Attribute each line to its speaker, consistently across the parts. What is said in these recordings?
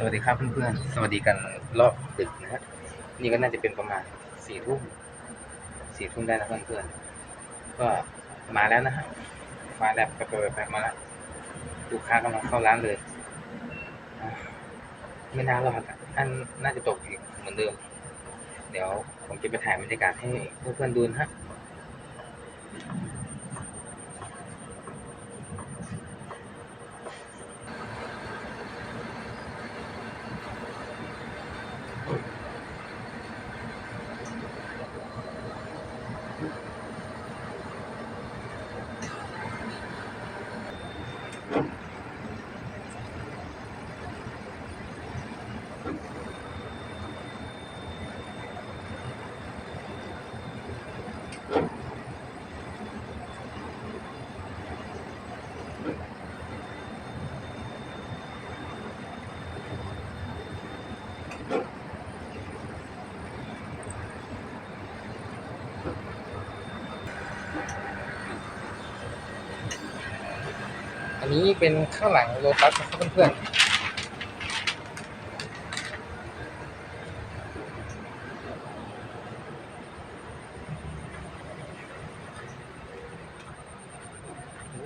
Speaker 1: สวัสดีครับเพื่อนๆ สวัสดีกันรอบดึกนะฮะ นี่ก็น่าจะเป็นประมาณสี่ทุ่มสี่ทุ่มได้นะเพื่อนๆ ก็มาแล้วนะฮะ มาแล้วไปไปไปมาแล้วลูกค้ากำลังเข้าร้านเลย ไม่นานหรอกครับอันน่าจะตกอีกเหมือนเดิม เดี๋ยวผมจะไปถ่ายบรรยากาศให้เพื่อนๆดูนะฮะ อันนี้เป็นข้างหลังโลตัสนะครับเพื่อนๆ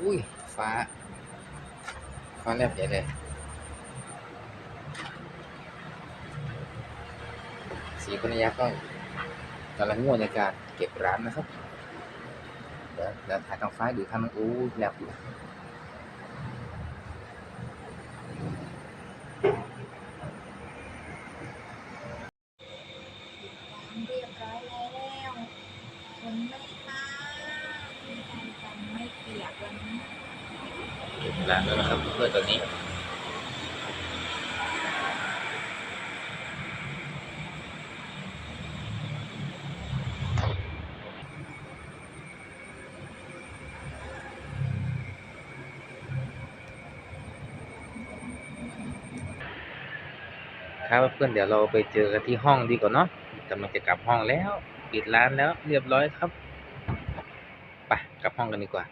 Speaker 1: อุ้ย ฟ้า ฟ้าแลบใหญ่เลย สีพนยักก็กำลังง่วนในการเก็บร้านนะครับ เดี๋ยวถ่ายทางฟ้าดูทางอู้แลบอยู่
Speaker 2: เรียบร้อยแล้วฝนไม่มาไม่กันไม่เปียกวันนี้
Speaker 1: ร้างแล้วนะครับเพื่อนตอน ครับเพื่อนเดี๋ยวเราไปเจอกันที่ห้องดีกว่าเนาะกำลังจะกลับห้องแล้วปิดร้านแล้วเรียบร้อยครับไปกลับห้องกันดีกว่า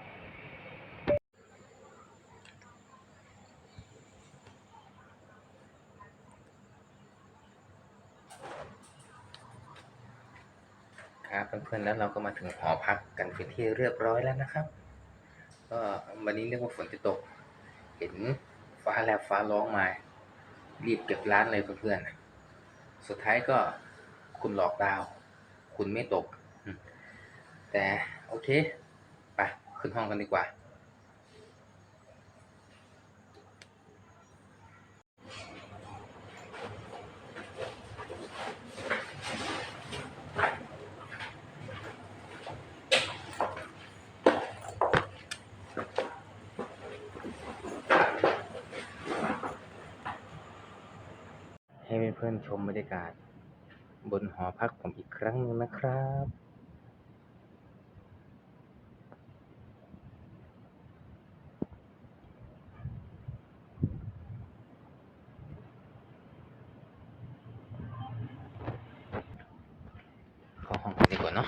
Speaker 1: ครับเพื่อนๆแล้วเราก็มาถึงหอพักกันเป็นที่เรียบร้อยแล้วนะครับ ก็วันนี้เรียกว่าฝนจะตก เห็นฟ้าแลบฟ้าร้องมา รีบเก็บร้านเลยเพื่อนๆสุดท้ายก็คุณหลอกดาว คุณไม่ตก แต่โอเค ไป ขึ้นห้องกันดีกว่า ให้เพื่อนๆชมบรรยากาศ บนหอพักผมอีกครั้งหนึ่งนะครับเข้าห้องดีกว่าเนาะ